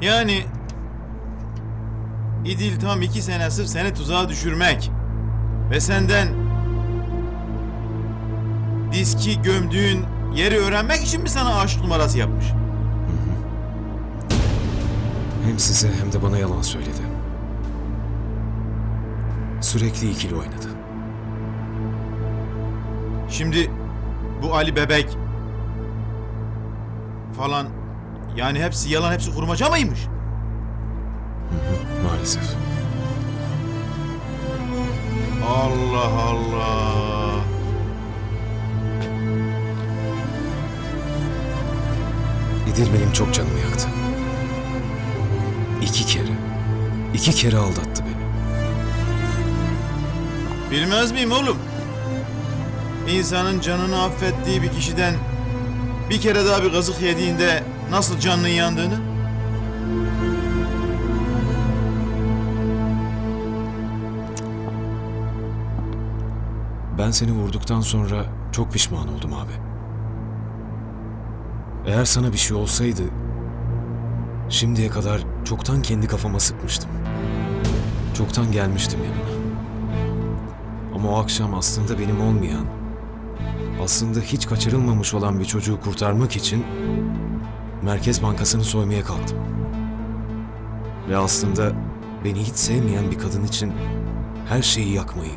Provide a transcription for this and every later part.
Yani İdil tam iki sene sırf seni tuzağa düşürmek ve senden diski gömdüğün yeri öğrenmek için mi sana aşk numarası yapmış? Hem size hem de bana yalan söyledi. Sürekli ikili oynadı. Şimdi bu Ali Bebek falan yani hepsi yalan hepsi kurmaca mıymış? Maalesef. Allah Allah. İdil benim çok canımı yaktı. İki kere. iki kere aldattı beni. Bilmez miyim oğlum? İnsanın canını affettiği bir kişiden bir kere daha bir kazık yediğinde nasıl canının yandığını? Ben seni vurduktan sonra çok pişman oldum abi. Eğer sana bir şey olsaydı şimdiye kadar çoktan kendi kafama sıkmıştım. Çoktan gelmiştim yanına. Ama o akşam aslında benim olmayan, aslında hiç kaçırılmamış olan bir çocuğu kurtarmak için Merkez Bankası'nı soymaya kalktım. Ve aslında beni hiç sevmeyen bir kadın için her şeyi yakmayı,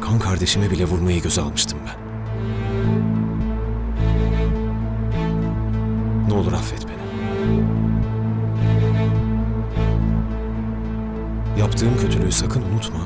kan kardeşime bile vurmayı göze almıştım ben. Ne olur affet beni. Yaptığım kötülüğü sakın unutma.